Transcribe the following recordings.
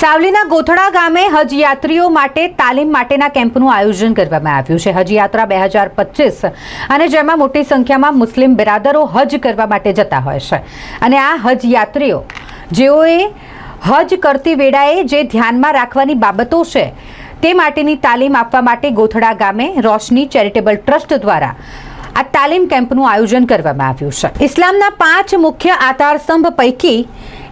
સાવલીના ગોથડા ગામે હજ યાત્રીઓ માટે તાલીમ માટેના કેમ્પનું આયોજન કરવામાં આવ્યું છે. હજ યાત્રા બે હજાર પચીસ અને જેમાં મોટી સંખ્યામાં મુસ્લિમ બિરાદરો હજ કરવા માટે જતા હોય છે. અને આ હજ યાત્રીઓ જેઓએ હજ કરતી વેળાએ જે ધ્યાનમાં રાખવાની બાબતો છે, તે માટેની તાલીમ આપવા માટે ગોથડા ગામે રોશની ચેરિટેબલ ટ્રસ્ટ દ્વારા આ તાલીમ કેમ્પનું આયોજન કરવામાં આવ્યું છે. ઇસ્લામના પાંચ મુખ્ય આધારસ્તંભ પૈકી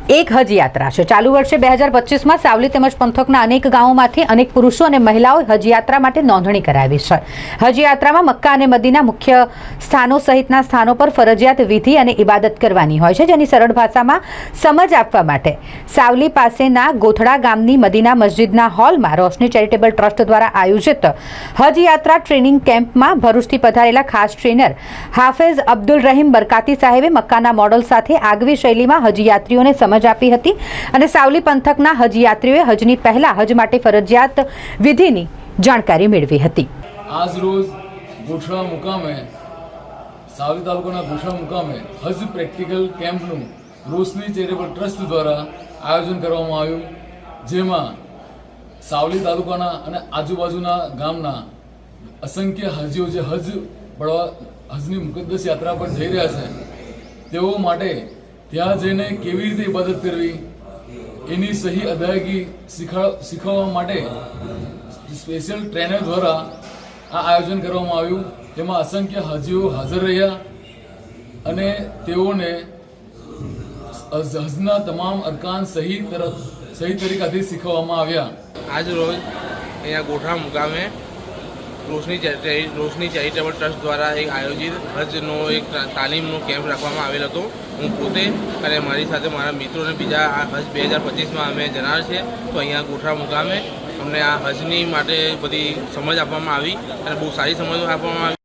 એક હજ યાત્રા છે. ચાલુ વર્ષે બે હજાર પચીસમાં સાવલી તેમજ પંથકના અનેક ગામોમાંથી અનેક પુરુષો અને મહિલાઓ હજ યાત્રા માટે નોંધણી કરાવી છે. હજ યાત્રામાં મક્કા અને મદીના મુખ્ય સ્થાનો સહિતના સ્થાનો પર ફરજિયાત વિધિ અને ઇબાદત કરવાની હોય છે, જેની સરળ ભાષામાં સમજ આપવા માટે. સાવલી પાસેના ગોથડા ગામની મદીના મસ્જિદના હોલમાં રોશની ચેરિટેબલ ટ્રસ્ટ દ્વારા આયોજિત હજ યાત્રા ટ્રેનિંગ કેમ્પમાં ભરૂચથી પધારેલા ખાસ ટ્રેનર હાફેઝ અબ્દુલ રહીમ બરકાતી સાહેબે મક્કાના મોડલ સાથે આગવી શૈલીમાં હજ યાત્રીઓને સમજ આપી હતી અને સાવલી પંથકના હજ યાત્રીઓએ હજની પહેલા હજ માટે ફરજિયાત વિધિની જાણકારી મેળવી હતી. આજ રોજ ગોઠડા મુકામે, સાવલી તાલુકાના ગોઠડા મુકામે હજ પ્રેક્ટિકલ કેમ્પનું રોશની ચેરિટેબલ ટ્રસ્ટ દ્વારા આયોજન કરવામાં આવ્યું, જેમાં સાવલી તાલુકાના અને આજુબાજુના ગામના અસંખ્ય હજીઓ જે હજ પડવા હજની મુકદ્દસ યાત્રા પર જઈ રહ્યા છે, તેઓ માટે ત્યાં જઈને કેવી રીતે ઇબાદત કરવી? એની સહી અદાયગી શીખા, શીખવવા માટે સ્પેશિયલ ટ્રેનર દ્વારા આ આયોજન કરવામાં આવ્યું. તેમાં અસંખ્ય હાજીઓ હાજર રહ્યા અને તેઓને હજ- હજના તમામ અરકાન સહી તરફ, સહી તરીકાથી શીખવવામાં આવ્યા. આજ રોજ અહીંયા ગોઠા મુકામે રોશની રોશની ચેરિટેબલ ટ્રસ્ટ દ્વારા એક આયોજિત હજનો એક તાલીમનો કેમ્પ રાખવામાં આવેલ હતો. હું પોતે અને મારી સાથે મારા મિત્રોને બીજા આ હજ બે હજાર પચીસમાં અમે જનાર છે. તો અહીંયા ગોઠા મુકામે અમને આ હજની માટે બધી સમજ આપવામાં આવી અને બહુ સારી સમજ આપવામાં આવી.